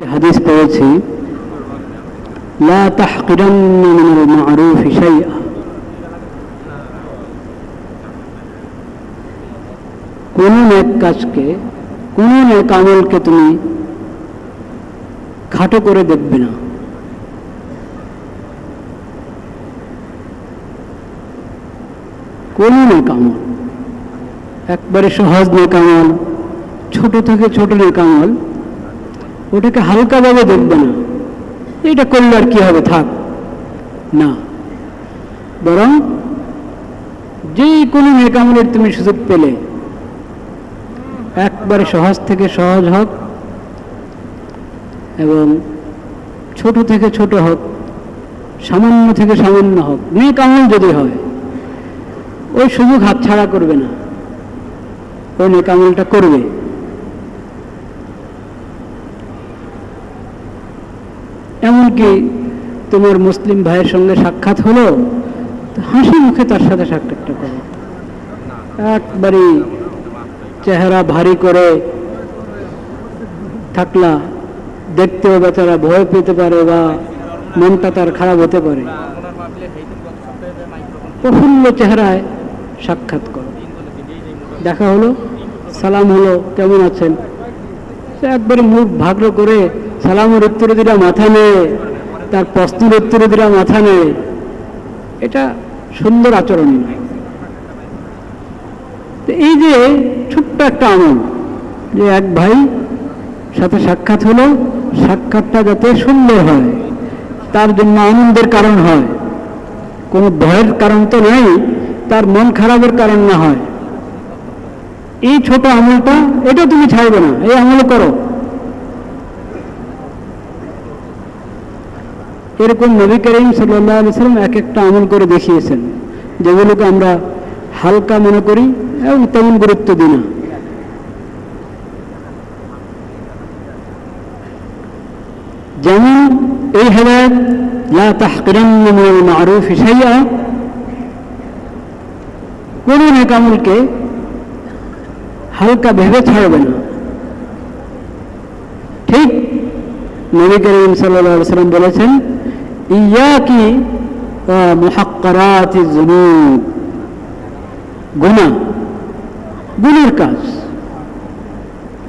হাদিস কোন নেক কাজকে, কোন নেক আমলকে তুমি খাটো করে দেখবে না। কোন নেক আমল? একবারে সহজ নেক আমল, ছোট থেকে ছোট নেক আমল ওটাকে হালকাভাবে দেখবে না। এটা করলে আর কি হবে, থাক। না। বরং যে কোনো নেকামলের তুমি সুযোগ পেলে, একবারে সহজ থেকে সহজ হোক এবং ছোট থেকে ছোট হোক, সামান্য থেকে সামান্য হোক নেক আমল যদি হয়, ওই সুযোগ হাতছাড়া করবে না। ওই নেক আমলটা করবে। এমনকি তোমার মুসলিম ভাইয়ের সঙ্গে সাক্ষাৎ হলো? হাসি মুখে তার সাথে সাক্ষাৎটা করো। একবারে চেহারা ভারী করে থাকলা। দেখতেও বেচারা ভয় পেতে পারে বা মনটা তার খারাপ হতে পারে। প্রফুল্ল চেহারায় সাক্ষাৎ করো। দেখা হলো? সালাম হলো? কেমন আছেন? সে একবারে মুখ ভাগ্র করে সালামের উত্তরে দিলা, মাথা নেয় তার প্রশ্নের উত্তরে দিলা, মাথা নেয় এটা সুন্দর আচরণ। নয় এই যে ছোট্ট একটা আমল, যে এক ভাই সাথে সাক্ষাৎ হলো, সাক্ষাৎটা যাতে সুন্দর হয়, তার জন্য আনন্দের কারণ হয়। কোনো ভয়ের কারণ তো নেই, তার মন খারাপের কারণ না হয়। এই ছোট আমলটা, এটা তুমি ছাড়বে না, এই আমল করো। এরকম নবী করিম সাল্লাম এক একটা আমল করে দেখিয়েছেন, যেগুলোকে আমরা হালকা মনে করি এবং তেমন গুরুত্ব দিই না। যেমন এই হেদায়ত কোন নেক আমলকে হালকা ভেবে ছাড়বে না। ঠিক নবী করিম সাল্লাল্লাহু সাল্লাম বলেছেন, ইয়াকি মুহাক্কারাতি যুনুব। গুনাহ গুণের কাজ।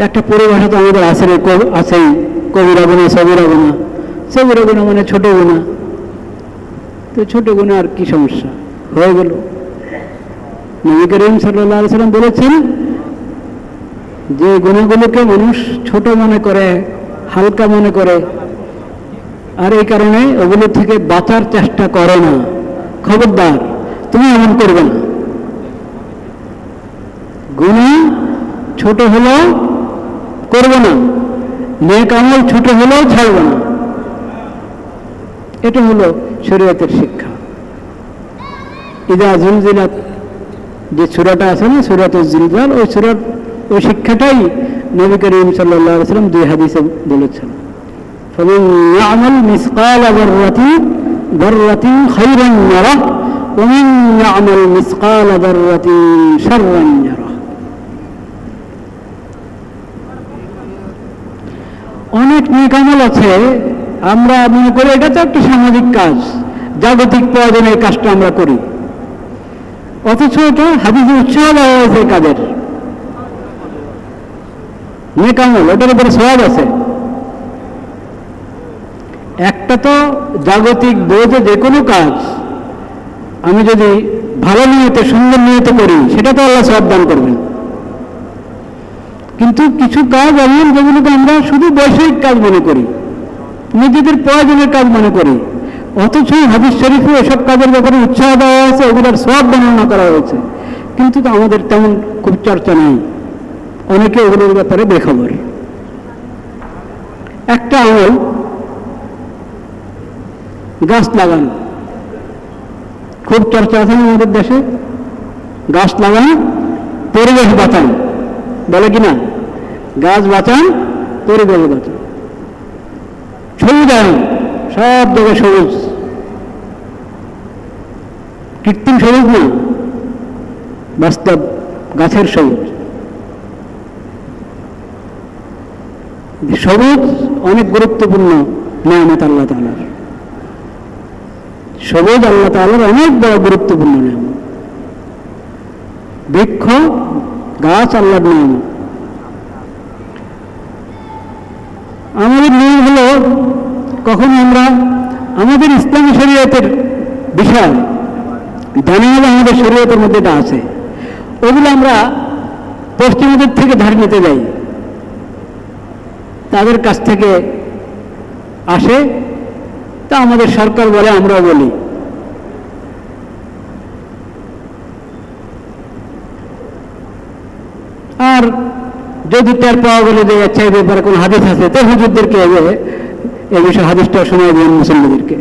একটা পরিভাষা তো আমাদের আছে আছেই কবিরা গুণা, সবিরা গুণা। সবিরা গুণা মানে ছোট গুণা। তো ছোট গুণা আর কি সমস্যা? হয়ে গেল। নবী করিম সাল্লাহ সাল্লাম বলেছেন যে গুণাগুলোকে মানুষ ছোট মনে করে, হালকা মনে করে, আর এই কারণে ওগুলো থেকে বাঁচার চেষ্টা করে না। খবরদার, তুমি এমন করবে না। গুণা ছোট হলেও করবে না। নেক আমল ছোট হলেও ছাড়বে না। এটা হলো শরীয়তের শিক্ষা। ইদা জুলজিলাত যে সুরাটা আছে না সুরাত জিলজাল ওই সুরাট ওই শিক্ষাটাই নবী করিম সাল্লাহ সাল্লাম দুই হাদিসে বলেছেন فمن يعمل مثقال ذرة ذرة خيرا يره ومن يعمل مثقال ذرة شرا يره অনেক নিকামল আছে আমরা মনে করি এটা তো একটা সামাজিক কাজ জাগতিক প্রয়োজনের কাজটা আমরা করি অথচ এটা হাদিসে উৎসাহ দেওয়া হয়েছে এই কাজের নেকামল ওটার উপরে সবাব আছে। একটা তো জাগতিক বোধে যে কোনো কাজ, আমি যদি ভালো নিয়তে, সুন্দর নিয়তে করি, সেটা তো আল্লাহ সব দান করবেন। কিন্তু কিছু কাজ এমন যেগুলোকে আমরা শুধু বৈষয়িক কাজ মনে করি, নিজেদের প্রয়োজনের কাজ মনে করি, অথচ হাদিস শরীফে এসব কাজের ব্যাপারে উৎসাহ দেওয়া হয়েছে, ওগুলোর সব বর্ণনা করা হয়েছে। কিন্তু আমাদের তেমন খুব চর্চা নেই। অনেকে ওগুলোর ব্যাপারে বেখবর। একটা আমল গাছ লাগানো। খুব চর্চা আছে আমাদের দেশে? গাছ লাগানো, পরিবেশ বাঁচানো। বলে কি না? গাছ বাঁচান, পরিবেশ বাঁচান। সবুজায়ন সব জায়গায় সবুজ। কৃত্রিম সবুজ না, বাস্তব গাছের সবুজ। সবুজ, অনেক গুরুত্বপূর্ণ নিয়ামত আল্লাহ তালার সবুজ আল্লাহ তালার অনেক বড় গুরুত্বপূর্ণ নিয়ামত। বৃক্ষ, গাছ আল্লাহর নিয়ামত। আমাদের নিয়ম হলো, কখন আমরা আমাদের ইসলামী শরীয়তের বিষয়, জানি হলে আমাদের শরীয়তের মধ্যে এটা আছে। ওগুলো আমরা পশ্চিমদের থেকে ধার নিতে যাই। তাদের কাছ থেকে আসে, তা আমাদের সরকার বলে, আমরাও বলি। আর যদি টের পাওয়া গেলে যে আচ্ছা ব্যাপারে কোনো হাদিস আছে, তো হুজুরদেরকে এই বিষয়ে হাদিসটা শোনায় দেবেন মুসল্লিদেরকে।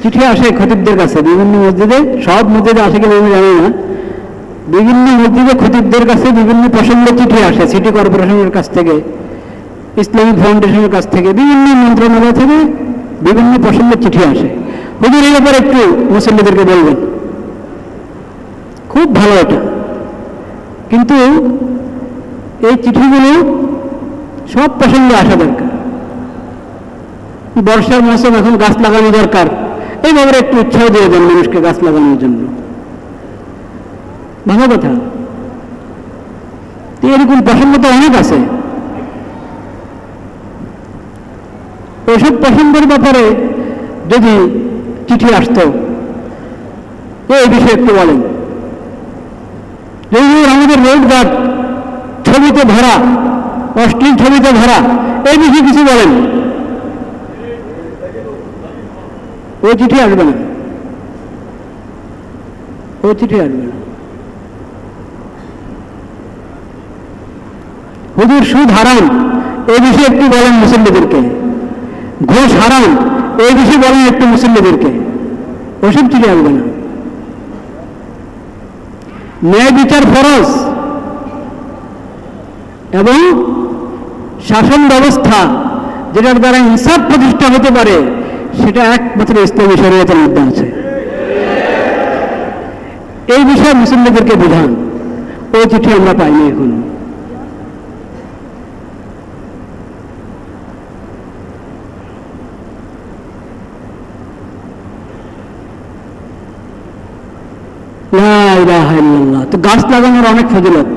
চিঠি আসে খতিবদের কাছে, বিভিন্ন মসজিদে, সব মসজিদে আসে কিনা আমি জানি না। বিভিন্ন মসজিদে খতিবদের কাছে বিভিন্ন প্রসঙ্গে চিঠি আসে, সিটি কর্পোরেশনের কাছ থেকে ইসলামিক ফাউন্ডেশনের কাছ থেকে, বিভিন্ন মন্ত্রণালয় থেকে বিভিন্ন প্রসঙ্গে চিঠি আসে। হুজুর, এই ব্যাপারে একটু মুসল্লিদেরকে বলবেন। খুব ভালো এটা। কিন্তু এই চিঠিগুলো সব প্রসঙ্গে আসা দরকার। বর্ষার মৌসুম, এখন গাছ লাগানো দরকার। এই একটু উৎসাহ দিয়ে দেন মানুষকে গাছ লাগানোর জন্য। ভালো কথা এরকম প্রসঙ্গ তো অনেক আছে। ওইসব প্রসঙ্গের ব্যাপারে যদি চিঠি আসতো। এই বিষয়ে একটু বলেন। যদি আমাদের রোড গার্ড ছবিতে ভরা অশ্লীল ছবিতে ভরা, এই বিষয়ে কিছু বলেন। ওই চিঠি আসবে না ওই চিঠি আসবে। হুজুর সুদ হারাম, এই বিষয়ে একটু বলেন মুসল্লিদেরকে। ঘুষ হারাম, এই বিষয়ে বলেন একটু মুসল্লিদেরকে। ওসব চিঠি আসবে না। ন্যায় বিচার ফরজ। এবং শাসন ব্যবস্থা, যেটার দ্বারা ইনসাফ প্রতিষ্ঠা হতে পারে, সেটা একমাত্র ইসলামী শরীয়তের মধ্যে আছে। এই বিষয়ে মুসলিমদেরকে বিধান ওই চিঠি আমরা পাইনি এখন। তো গাছ লাগানোর অনেক ফজিলত।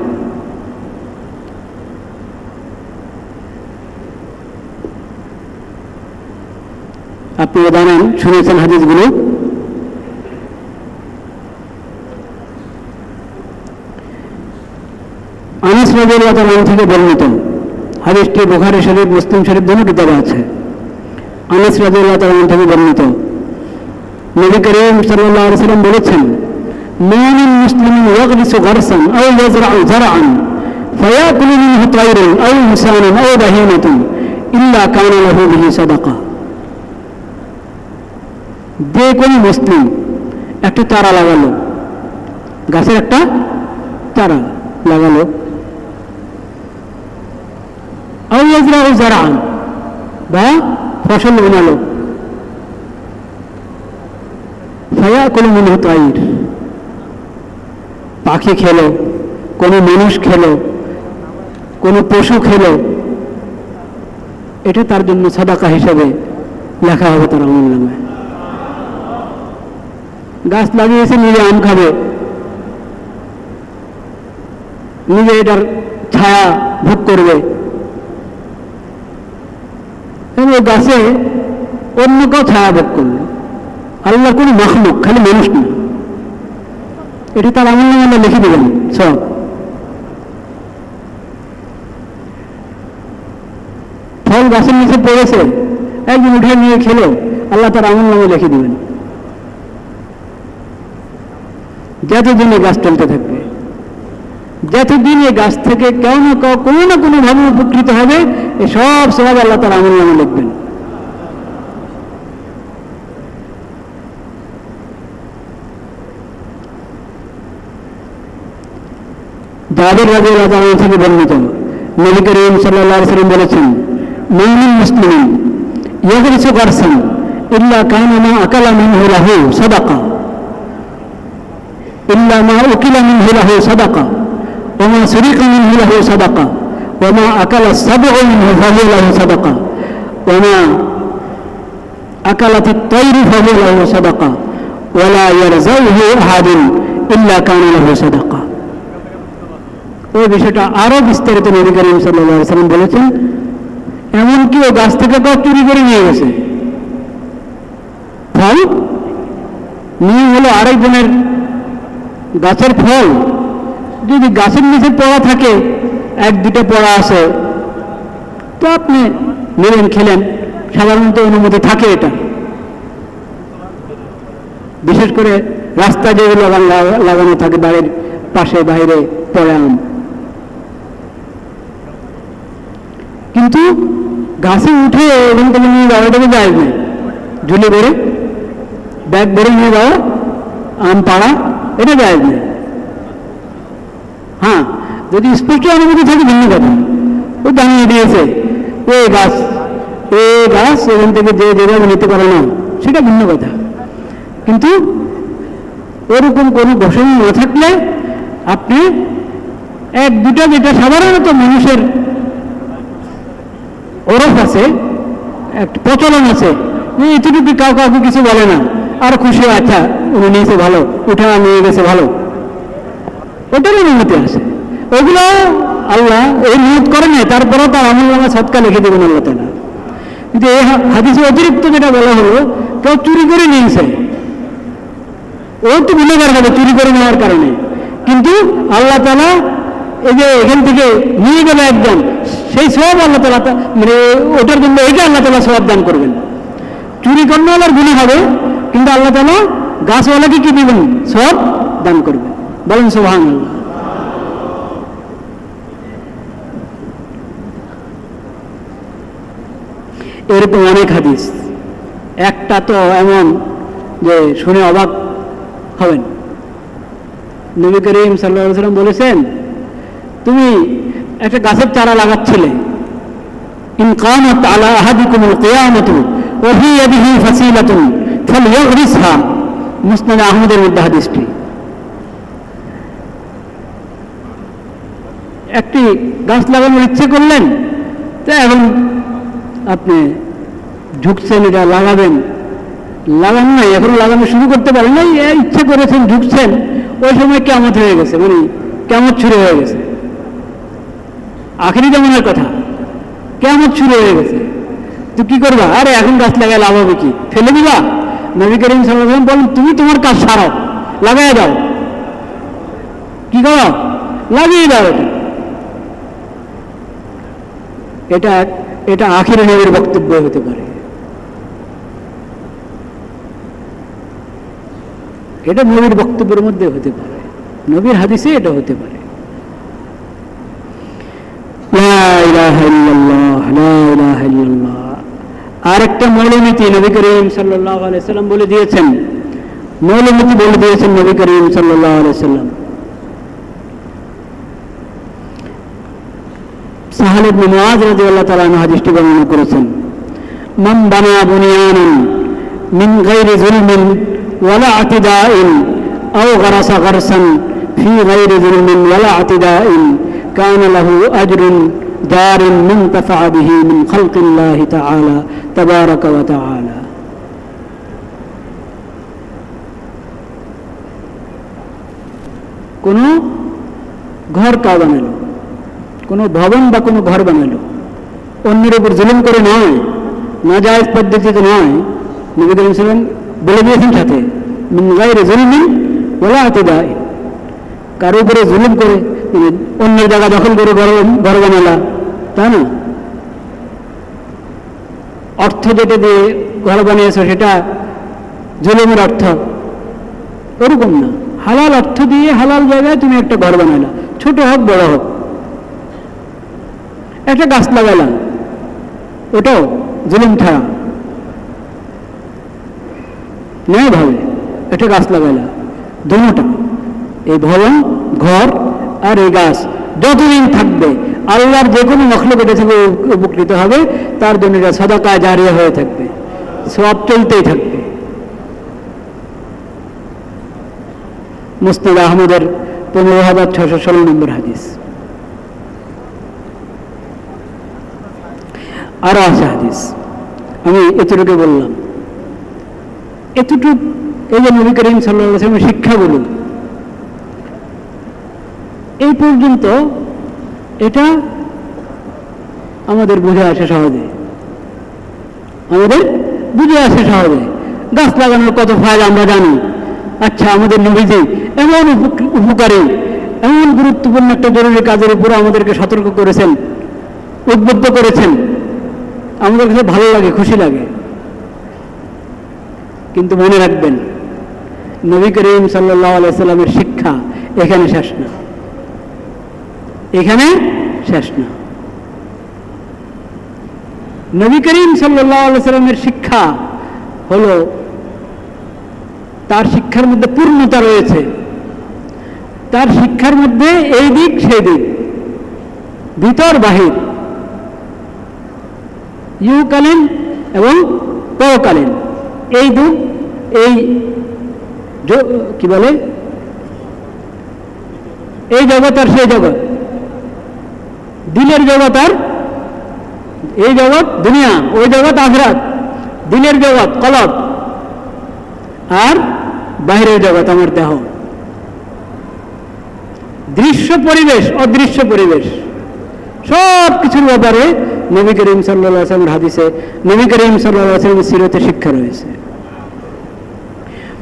আপনারা জানেন, শুনেছেন হাদিসগুলো? আনাস রাদিয়াল্লাহু তাআলা থেকে বর্ণিত। হাদিসটি বুখারী শরীফ, মুসলিম শরীফ দুটো কিতাবে আছে। আনাস রাদিয়াল্লাহু তাআলা থেকে বর্ণিত। নবী করিম সাল্লাম বলেছেন ما من مسلم يغرس غرسا أو يزرع زرعا فيأكل منه طير أو إنسان أو بهيمة إلا كان له به صدقة যে কোনো মুসলিম একটা চারা লাগালো গাছের একটা চারা লাগালো আউয়াজরা ও যারা বা ফসল বানালো ফায়া কোনো মনে হতো আইর পাখি খেলো, কোনো মানুষ খেলো, কোনো পশু খেলো, এটা তার জন্য সাদাকা হিসেবে লেখা হবে তার আমল নামে। গাছ লাগিয়েছে, নিজে আম খাবে। নিজে এটার ছায়া ভোগ করবে। ওই গাছে অন্য কেউ ছায়া ভোগ করল আল্লাহ কোনো মখলুক, খালি মানুষ না এটা তার আমল নামে লিখে দেবেন। সব ফল গাছের নিচে পড়েছে একদিন উঠে নিয়ে খেলো, আল্লাহ তার আমল নামে লিখে দিবেন। যতদিন এই গাছ চলতে থাকবে, যতদিন এই গাছ থেকে কেউ না কেউ কোনো না কোনো ভাবে উপকৃত হবে, এ সব সবাই আল্লাহ তার আমল নামে লিখবেন। জাবের রাজু রাজা থেকে বর্ণিত নবী করিম সাল্লাহ সাল্লাম বলেছেন মুমিন মুসলিম ইয়াগরিসু গারসান ইল্লা কানা মা আকালা মিনহু লাহু সাদাকা ইল্লা মা উকিলা মিনহু লাহু সাদাকা ওমা সুরিকা মিনহু লাহু সাদাকা وما أكل السبع منه فهو له صدقة وما أكلت الطير فهو له صدقة ولا يرزقه أحد إلا كان له صدقة ওই বিষয়টা আরও বিস্তারিত নবী করিম সাল্লাম বলেছেন, এমনকি ও গাছ থেকে গাছ চুরি করে নিয়ে গেছে। ফল? নিয়ে হলো আরেকজনের গাছের ফল। যদি গাছের নিচে পড়া থাকে, এক দুটো পড়া আছে, তো আপনি নিলেন খেলেন, সাধারণত অনুমতি থাকে এটা। বিশেষ করে রাস্তা যেগুলো লাগানো থাকে, বাড়ির পাশে, বাইরে পড়ে আম। কিন্তু গাছে উঠে এখান থেকে নিয়ে যাওয়া এটাকে যায় না ঝুলে ভরে, ব্যাগ ভরে নিয়ে যাওয়া আম, পাড়া, এটা যায় না হ্যাঁ যদি স্পষ্ট অনুমতি থাকে ভিন্ন কথা ও জানিয়ে দিয়েছে। ও গাছ, এ গাছ, এখান থেকে যে যেভাবে নিতে পারে না, সেটা ভিন্ন কথা। কিন্তু ওরকম কোনো ঘোষণা না থাকলে আপনি এক দুটো যেটা সাধারণত মানুষের ওরফ আছে, একটা প্রচলন আছে। এতটুকু কাউ কাউকে কিছু বলে না। আর খুশি আচ্ছা উনি নিয়েছে ভালো, উঠে নিয়ে গেছে ভালো। ওটার অনুমতি আছে। ওগুলো আল্লাহ এই নিয়োগ করে নাই, তারপরেও তার আমল নামা সৎকা লিখে দেবেন আল্লাহ তালা। কিন্তু এই হাদিসে অতিরিক্ত যেটা বলা হলো, কেউ চুরি করে নিয়েছে। ও তো গুণাগার হবে চুরি করে নেওয়ার কারণে। কিন্তু আল্লাহ তালা এই যে এখান থেকে নিয়ে গেল একজন, সেই সব আল্লাহ তালা মানে ওটার জন্য ওইটা আল্লাহ তালা সব দান করবেন। চুরি করনেওয়ালার গুণা হবে, কিন্তু আল্লাহ তালা গাছওয়ালাকে কি দিবেন? সব দান করবেন। বলেন সোহান এরকম অনেক হাদিস। একটা তো এমন যে শুনে অবাক হবেন। নবী করিম সাল্লাহ সাল্লাম বলেছেন তুমি একটা গাছের চারা লাগাচ্ছিলে। ইন কামাত আলা আহাদিকুম আল কিয়ামাতু ইয়াদিহি ফাসিলাতুন মুসনাদ আহমদের মধ্যে হাদিসটি। একটি গাছ লাগানোর ইচ্ছে করলেন, তা এখন আপনি ঝুঁকছেন এটা লাগাবেন। লাগানো নাই, এখন লাগানো শুরু করতে পারেন নাই ইচ্ছে করেছেন ঝুঁকছেন ওই সময় কেমত হয়ে গেছে মানে কেমত শুরু হয়ে গেছে। আখেরি যেমনের কথা। কেমন শুরু হয়ে গেছে। তো কি করবা? আরে, এখন গাছ লাগায় লাভ হবে কি? ফেলে দিবা? নবী করিম সাল্লাম বলেন, তুমি তোমার কাজ সারাও লাগাই দাও। কি করো? লাগিয়ে দাও এটা। এটা আখির নবীর বক্তব্য হতে পারে। এটা নবীর বক্তব্যের মধ্যে হতে পারে। নবীর হাদিসে এটা হতে পারে। আর একটা মৌলনীতি নবী করিম সাল্লাহ আলাইসাল্লাম বলে দিয়েছেন। মৌলনীতি বলে দিয়েছেন নবী করিম সাল্লাহ আলাইসাল্লাম সাহাল ইবনে মুআজ রাদিয়াল্লাহু তাআলা আনহু হাদিসটি বর্ণনা করেছেন। ওয়ালা আতিদাইন কানা লাহু আজরুন دار منتفع به من خلق الله تعالى تبارك وتعالى কোনো ঘর কা বানালো কোনো ভবন বা কোনো ঘর বানালো অন্যের উপর জুলুম করে নয় না জায়েজ পদ্ধতিতে নয় নবী করিম সাল্লাম বলে দিয়েছেন সাথে মিন গায়রে জুলমিন ওলা হাতে দেয় কারো উপরে জুলুম করে অন্যের জায়গা দখল করে ঘর বানালা তাই না? অর্থ যেটা দিয়ে ঘর বানিয়েছো, সেটা জুলুমের অর্থ। ওরকম না। হালাল অর্থ দিয়ে হালাল জায়গায় তুমি একটা ঘর বানালা ছোট হোক, বড় হোক। একটা গাছ লাগালাম ওটাও জুলুম ছাড়া ন্যায় ভাবে একটা গাছ লাগাইলা। দুটা। এই ভবন, ঘর আর এই গাছ যতদিন থাকবে, আল্লাহর যে কোনো মখলুক এটা থেকে উপকৃত হবে, তার জন্য এটা সদাকা জারিয়া হয়ে থাকবে সব চলতেই থাকবে। মুস্তিদ আহমদের পনেরো হাজার ছশো ষোলো নম্বর হাদিস। আরও আছে হাদিস। আমি এতটুকু বললাম। এতটুক এই যে নবী করিম সাল্লামের শিক্ষাগুলো এই পর্যন্ত এটা আমাদের বুঝে আসে সহজে। আমাদের বুঝে আসে সহজে। গাছ লাগানোর কত ফায়দা আমরা জানি। আচ্ছা আমাদের নবীজি এমন উপক- উপকারী, এমন গুরুত্বপূর্ণ একটা জরুরি কাজের উপর আমাদেরকে সতর্ক করেছেন, উদ্বুদ্ধ করেছেন। আমাদের কাছে ভালো লাগে, খুশি লাগে। কিন্তু মনে রাখবেন, নবী করিম সাল্লাহ আলাইসাল্লামের শিক্ষা এখানে শেষ না। এখানে শেষ না। নবী করিম আলাইসাল্লামের শিক্ষা হলো, তার শিক্ষার মধ্যে পূর্ণতা রয়েছে। তার শিক্ষার মধ্যে এই দিক, সেই দিক। ভিতর, বাহির। ইউকালীন এবং পরকালীন। এই দু এই কি বলে? এই জগৎ আর সেই জগৎ। দিলের জগৎ আর এই জগৎ দুনিয়া, ওই জগৎ আখরাত। দিলের জগৎ, কলব। আর বাইরের জগৎ, আমার দেহ। দৃশ্য পরিবেশ, অদৃশ্য পরিবেশ। সব কিছুর ব্যাপারে নবী করিম সাল্লাহ আসলামের হাদিসে নবী করিম সাল্লাহ আসলামের সিরতে শিক্ষা রয়েছে।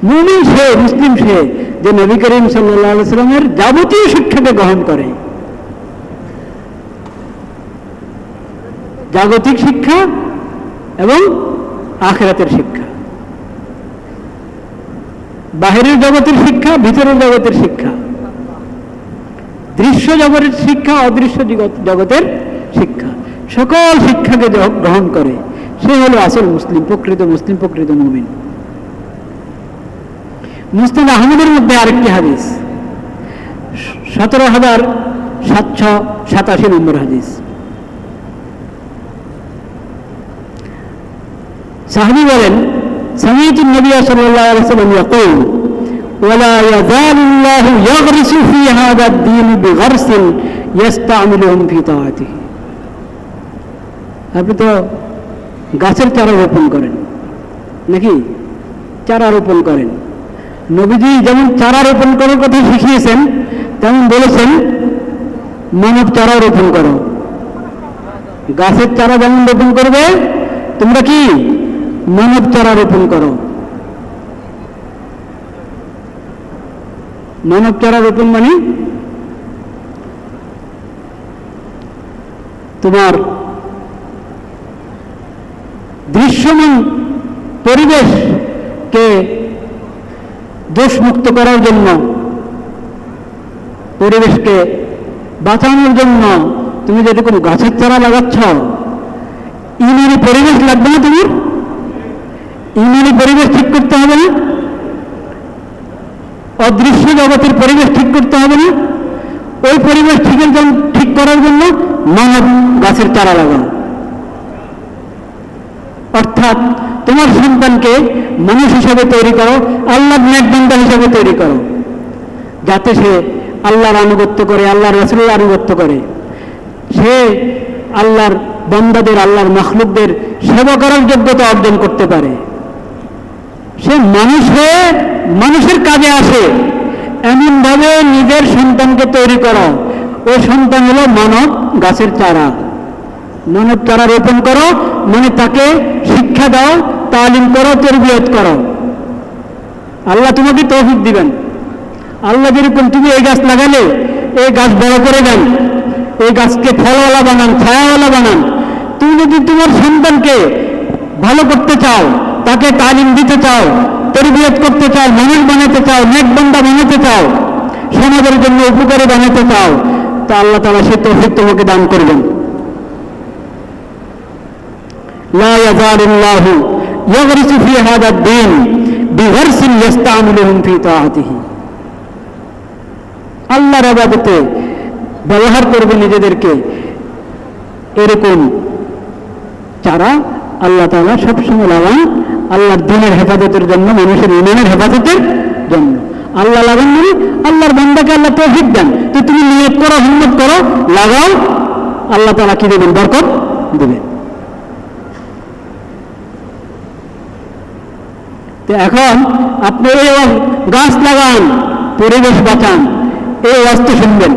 মুমিন সে, মুসলিম সে, যে নবী করিম সাল্লাহ সাল্লামের যাবতীয় শিক্ষাকে গ্রহণ করে। জাগতিক শিক্ষা এবং আখেরাতের শিক্ষা। বাহিরের জগতের শিক্ষা, ভিতরের জগতের শিক্ষা। দৃশ্য জগতের শিক্ষা, অদৃশ্য জগতের শিক্ষা। সকল শিক্ষাকে গ্রহণ করে সে হলো আসল মুসলিম, প্রকৃত মুসলিম, প্রকৃত মুমিন। মুসলিম আহমদের মধ্যে আরেকটি হাদিস। সতেরো হাজার সাতশো সাতাশি নম্বর হাদিস। সাহাবি বলেন سمعت النبي صلى الله عليه وسلم يقول ولا يزال الله يغرس في هذا الدين بغرس يستعملهم في طاعته আপনি তো গাছের চারা রোপণ করেন নাকি চারা রোপণ করেন নবীজি যেমন চারা রোপণ করার কথা শিখিয়েছেন তেমন বলেছেন মানব চারা রোপণ করো গাছের চারা যেমন রোপণ করবে তোমরা কি মানব চারা রোপণ করো। মানব চারা রোপণ মানে? তোমার দৃশ্যমান পরিবেশকে দোষমুক্ত করার জন্য, পরিবেশকে বাঁচানোর জন্য তুমি যদি কোনো গাছের চারা লাগাচ্ছ ইমানি পরিবেশ লাগবে না তোমার? ইমানি পরিবেশ ঠিক করতে হবে না। অদৃশ্য জগতের পরিবেশ ঠিক করতে হবে না। ওই পরিবেশ জন্য ঠিক করার জন্য মানব গাছের চারা লাগানো। অর্থাৎ তোমার সন্তানকে মানুষ হিসাবে তৈরি করো, আল্লাহর নেকবান্ধা হিসাবে তৈরি করো। যাতে সে আল্লাহর আনুগত্য করে, আল্লাহর রসুলের আনুগত্য করে। সে আল্লাহর বন্দাদের, আল্লাহর মখলুকদের সেবা করার যোগ্যতা অর্জন করতে পারে। সে মানুষ হয়ে মানুষের কাজে আসে। এমনভাবে নিজের সন্তানকে তৈরি করো। ওই সন্তান হলো মানব গাছের চারা। মানব চারা রোপণ করো মানে তাকে শিক্ষা দাও, তালিম করো, তরবিয়ত করো। আল্লাহ তোমাকে তৌফিক দিবেন। আল্লাহ যেরকম তুমি এই গাছ লাগালে, এই গাছ বড় করে দেন। এই গাছকে ফলওয়ালা বানান, ছায়াওয়ালা বানান। তুমি যদি তোমার সন্তানকে ভালো করতে চাও তাকে তালিম দিতে চাও তরবিয়ত করতে চাও মানুষ বানাতে চাও নেকবন্দা বানাতে চাও সমাজের জন্য উপকারী বানাতে চাও তা আল্লাহ তালা সে তৌফিক তোমাকে দান করবেন لا يزال الله يغرس في هذا الدين بغرس يستعملهم في طاعته আল্লাহর আবাদতে ব্যবহার করবে নিজেদেরকে এরকম চারা আল্লাহ তাআলা সবসময় লাগান আল্লাহর দিনের হেফাজতের জন্য, মানুষের ইমানের হেফাজতের জন্য। আল্লাহ লাগান মানে আল্লাহর বান্দাকে আল্লাহ তৌফিক দেন। তো তুমি নিয়োগ করো, হিম্মত করো, লাগাও, আল্লাহ তারা কি দেবেন? বরকত দেবেন। তো এখন আপনি এই গাছ লাগান, পরিবেশ বাঁচান, এই অস্ত্র শুনবেন।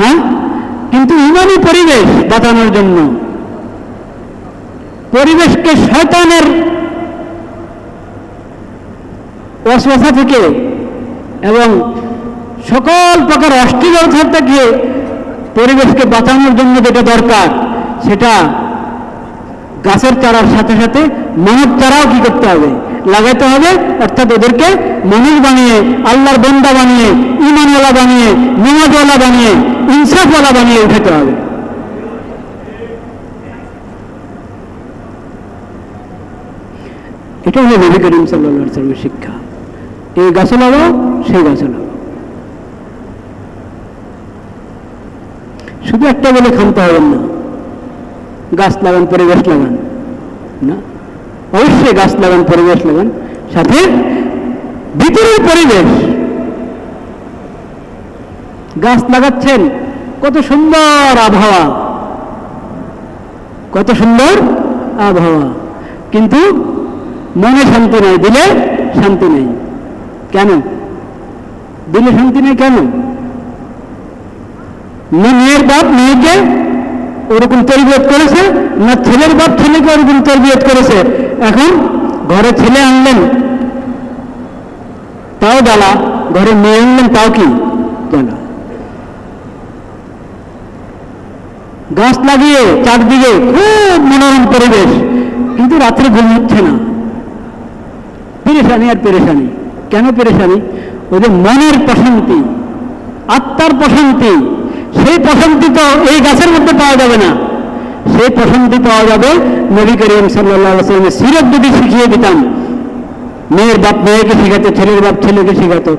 হ্যাঁ? কিন্তু ইমানই পরিবেশ বাঁচানোর জন্য। পরিবেশকে শয়তানের অশ্বাসা থেকে এবং সকল প্রকার অস্থিরতা থেকে পরিবেশকে বাঁচানোর জন্য যেটা দরকার, সেটা গাছের চারার সাথে সাথে মানব চারাও কি করতে হবে? লাগাইতে হবে, অর্থাৎ ওদেরকে মানুষ বানিয়ে, আল্লাহর বন্দা বানিয়ে, ইমানওয়ালা বানিয়ে, নিমাজওয়ালা বানিয়ে, ইনসাফওয়ালা বানিয়ে উঠাতে হবে। এটা হলো নবী করিম সাল্লাহ সাল্লামের শিক্ষা। এই গাছে লাগাও সেই গাছে লাগাও। শুধু একটা বলে খামতে হবেন না। গাছ লাগান, পরিবেশ লাগান, না? অবশ্যই গাছ লাগান, পরিবেশ লাগান। সাথে ভিতরের পরিবেশ। গাছ লাগাচ্ছেন, কত সুন্দর আবহাওয়া। কত সুন্দর আবহাওয়া। কিন্তু মনে শান্তি নেই, দিলে শান্তি নেই। কেন? দিলে শান্তি নেই কেন? না মেয়ের বাপ মেয়েকে ওরকম তরবিয়ত করেছে, না ছেলের বাপ ছেলেকে ওরকম তরবিয়ত করেছে? এখন ঘরে ছেলে আনলেন, তাও জ্বালা। ঘরে মেয়ে আনলেন, তাও কি? জ্বালা। গাছ লাগিয়ে চারদিকে খুব মনোরম পরিবেশ, কিন্তু রাত্রে ঘুম হচ্ছে না। পেরেশানি আর পেরেশানি। কেন পেরেশানি ওই যে মনের প্রশান্তি, আত্মার প্রশান্তি, সেই প্রশান্তি তো এই গাছের মধ্যে পাওয়া যাবে না। সেই প্রশান্তি পাওয়া যাবে নবী করিম সাল্লাহামের সিরত যদি শিখিয়ে দিতাম, মেয়ের বাপ মেয়েকে শিখাতো, ছেলের বাপ ছেলেকে শেখাতো